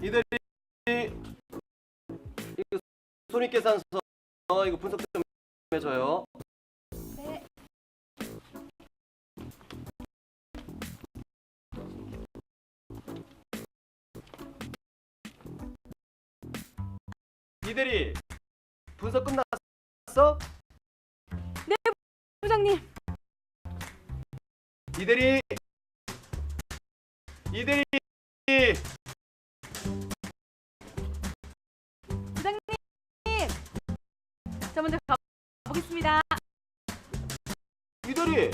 이들이 이거 손익 계산서 이거 분석 좀 해줘요. 네. 이들이 분석 끝났어? 부장님. 이들이 이들이 저 먼저 가보겠습니다. 이들이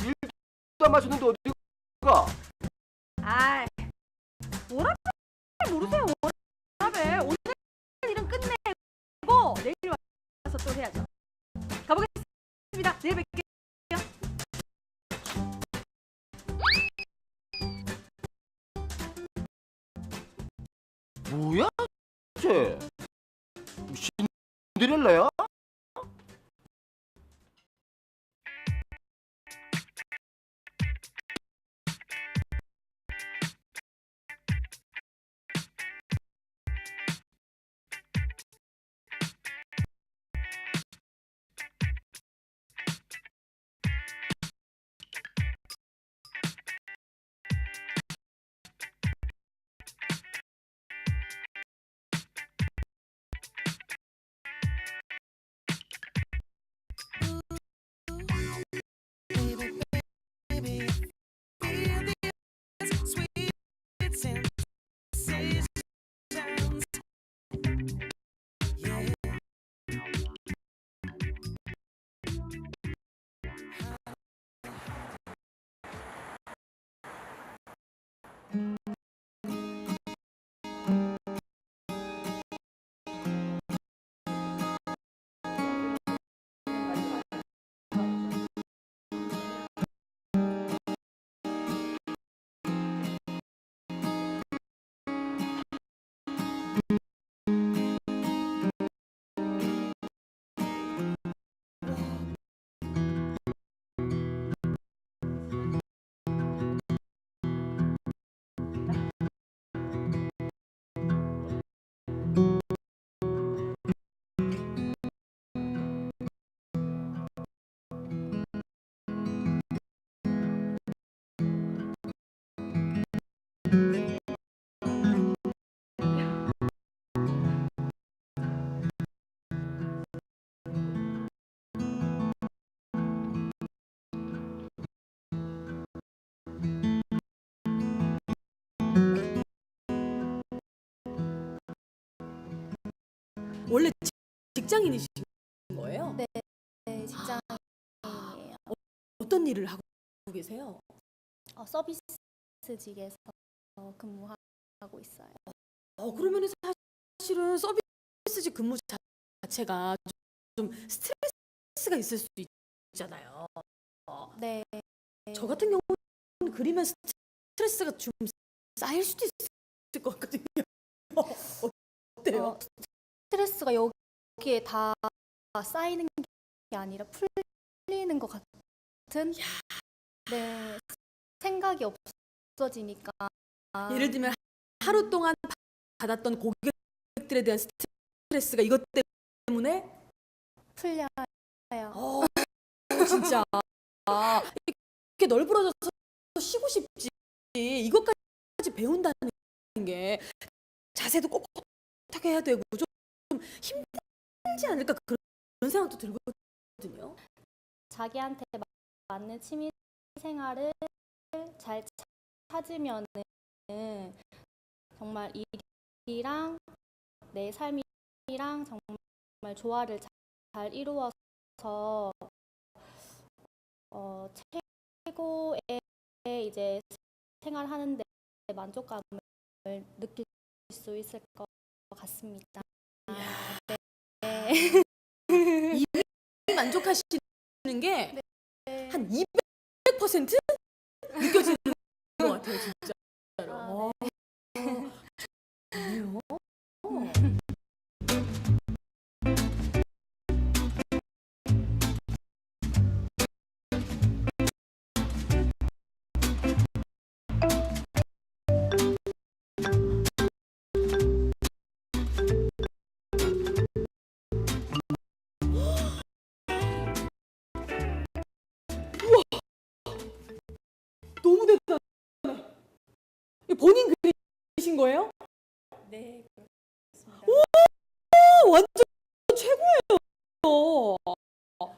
일도 안 마셨는데 어디 가? 아, 뭐라 모르세요. 뭐라배. 오늘 일은 끝내고 내일 와서 또 해야죠. 가보겠습니다. 내일 뵐게요. 뭐야? 쟤 신데렐라 야? 원래 직- 직장인이신 거예요? 네, 네, 직장인이에요. 어떤 일을 하고 계세요? 어, 서비스직에서 근무하고 있어요. 어, 그러면 사실은 서비스직 근무 자- 자체가 좀, 좀 스트레스가 있을 수도 있잖아요. 네, 저 같은 경우는 그리면 스트레스가 좀 쌓일 수도 있을 것 같거든요. 어때요? 어, 스트레스가 여기에 다 쌓이는 게 아니라 풀리는 것 같은 네, 생각이 없어지니까 예를 들면 하루 동안 받았던 고객들에 대한 스트레스가 이것 때문에 풀려요. 어, 진짜 아, 이렇게 널브러져서 쉬고 싶지 이것까지 배운다는 게 자세도 꼿꼿하게 해야 되고 좀, 좀 힘들지 않을까 그런, 그런 생각도 들거든요. 자기한테 마- 맞는 취미 생활을 잘 차- 찾으면은 정말 일이랑 내 삶이랑 정말 조화를 잘, 잘 이루어서 어, 최고의 이제 생활하는데 만족감을 느낄 수 있을 것 같습니다. 네. 만족하시는 게 네. 한200% 느껴지는 것 같아요, 진짜로. 아, 어, 좋네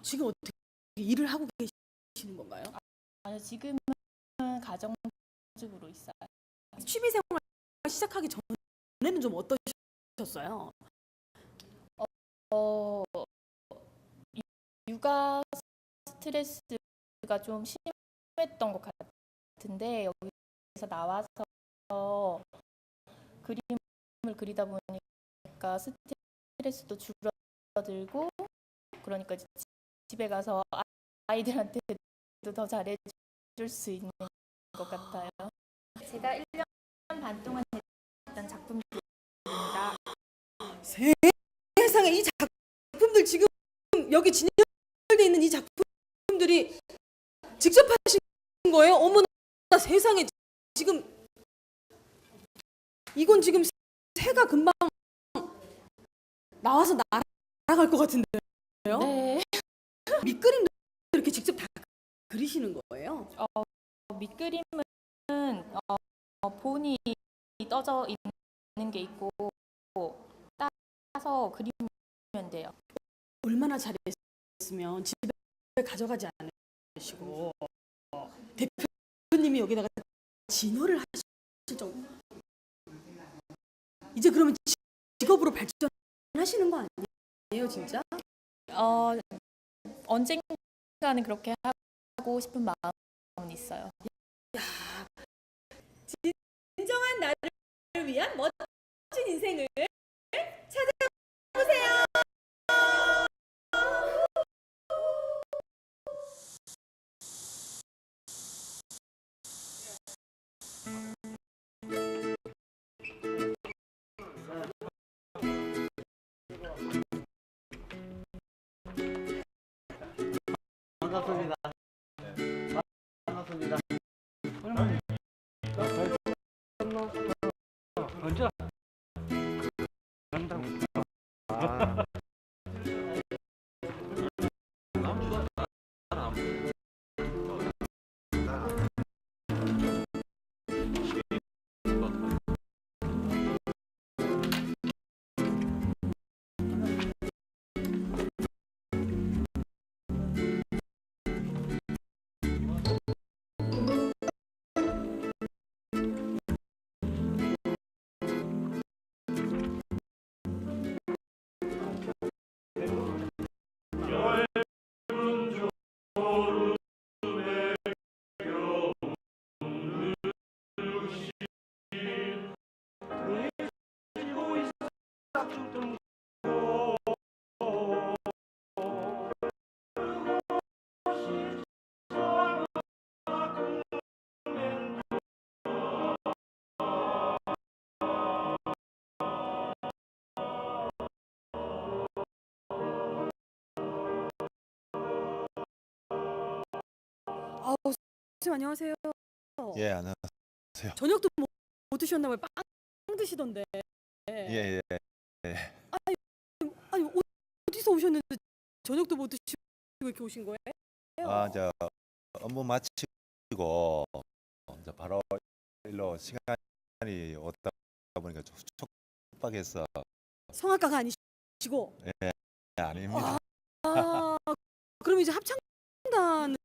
지금 어떻게 일을 하고 계시는 건가요? 아, 지금은 가정주부로 있어요. 취미 생활 시작하기 전에는 좀 어떠셨어요? 어, 유- 육아 스트레스가 좀 심했던 것 같은데 여기서 나와서 그림을 그리다 보니까 스트레스도 줄어들고 그러니까 이제 집에 가서 아- 아이들한테도 더 잘해줄 수 있는 것 같아요. 제가 1년 반 동안 했던 작품들입니다. 세상에 이 작품들 지금 여기 진열돼 있는 이 작품들이 직접 하신 거예요? 어머나 세상에 지금 이건 지금 새가 금방 나와서 날아갈 것 같은데요? 네. 밑그림도 이렇게 직접 다 그리시는 거예요? 밑그림은 어, 본이 떠져 있는 게 있고 따서 그리면 돼요. 얼마나 잘했으면 집에 가져가지 않으시고 대표님이 여기다가 진열을 하실 정도 이제 그러면 지- 직업으로 발전하시는 거 아니에요 진짜? 어, 언젠가는 그렇게 하고 싶은 마음은 있어요. 진정한 나를 위한 멋진 인생을 반갑습니다. 반갑습니다. 아우 선생님 안녕하세요 예, 안녕. 저녁도 못, 못 드셨나 봐요 빵 드시던데 예, 예. 아니 어- 어디서 오셨는데 저녁도 못 드시고 이렇게 오신 거예요? 아, 저 업무 마치고 이제 바로 일로 시간이 없다 보니까 좀 촉박해서 성악가가 아니시고 예, 아닙니다. 아 그럼 이제 합창단을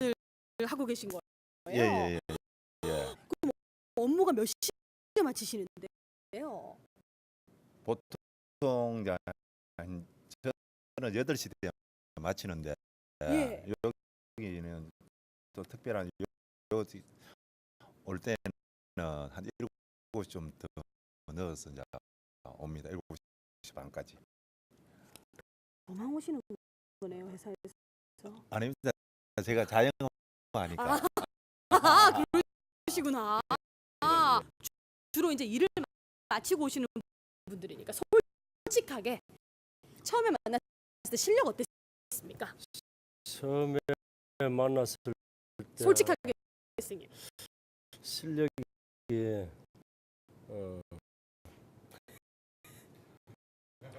하고 계신 거예요? 예, 예, 예. 예. 업무가 몇 시에 마치시는데요? 보통 이제 한 저는 8시 때 마치는데 예. 여기는 또 특별한 요, 요, 올 때는 한 7시 좀더 넣어서 이제 옵니다. 7시 반까지. 도망 오시는 거네요 회사에서. 아닙니다. 제가 자영업 하니까. 아 그러시구나. 아, 주- 주로 이제 일을 마치고 오시는 분들이니까 솔직하게 처음에 만났을 때 실력 어땠습니까? 처음에 만났을 때 솔직하게 선생님. 실력이 어,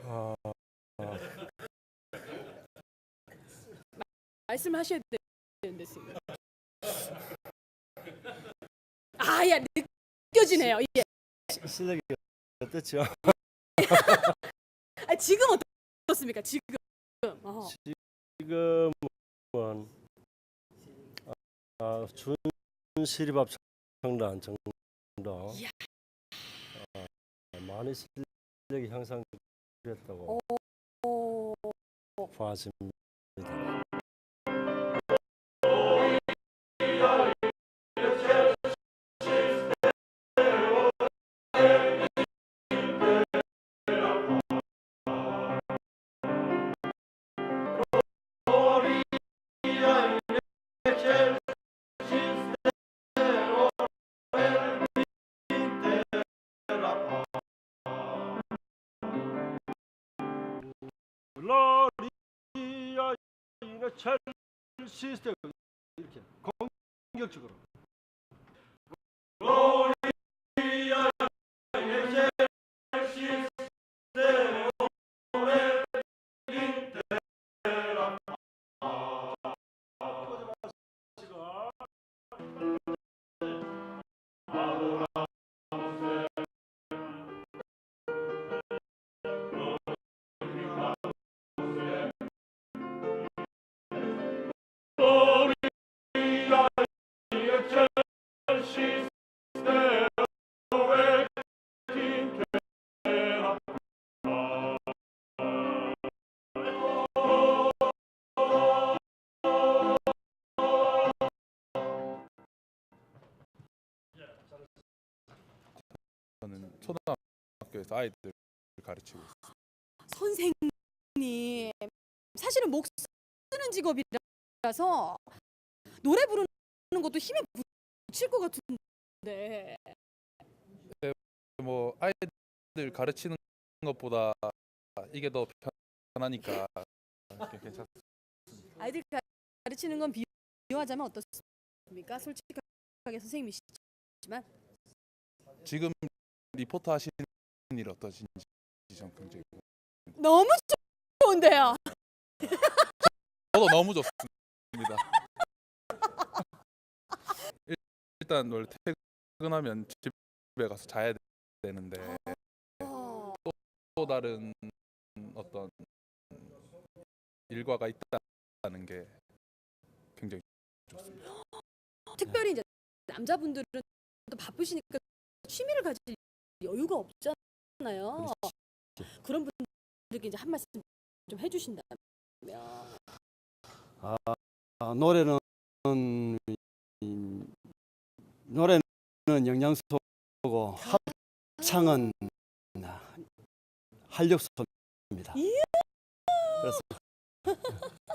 아, 말씀하셔야 되는데 지금. 아야 느껴지네요. 예. 시- 실력이 어떻죠? 아, 지금 어떻습니까? 지금. 어. 지금은 아, 준시립합 청단 정도 이야. 아, 많이 실력이 향상됐다고 어, 보았습니다. 글로리아 이네 첼시스 이렇게 공격적으로 초등학교에서 아이들 가르치고 있어요. 선생님. 사실은 목 쓰는 직업이라서 노래 부르는 것도 힘에 붙일 것 같은데. 뭐 아이들 가르치는 것보다 이게 더 편하니까 괜찮습니다. 아이들 가르치는 건 비유하자면 어떻습니까? 솔직하게 선생님이시지만 지금 리포터 하시는 일 어떠신지 좀 굉장히 너무 좋은데요. 저도 너무 좋습니다. 일- 일단 원래 퇴근하면 집에 가서 자야 되는데 어, 또 다른 어떤 일과가 있다는 게 굉장히 좋습니다. 특별히 이제 남자분들은 또 바쁘시니까 취미를 가질 여유가 없잖아요. 그런 분들에게 이제 한 말씀 좀 해주신다면. 아, 노래는 음, 노래는 영양소고 합창은 활력소입니다. 이야. 그래서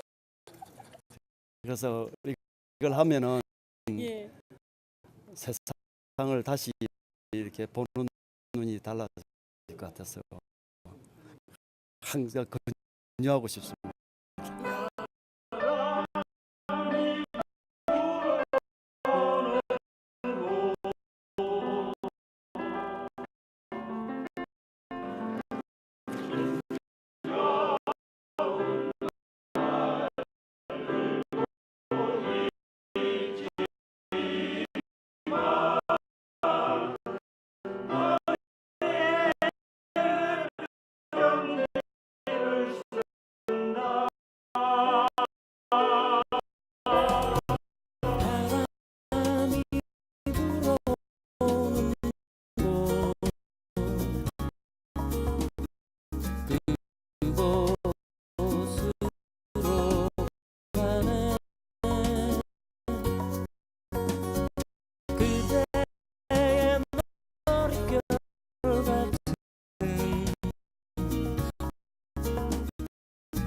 그래서 이걸 하면은 예. 세상을 다시 이렇게 보는 눈이 달라질 것 같아서 항상 권유하고 싶습니다.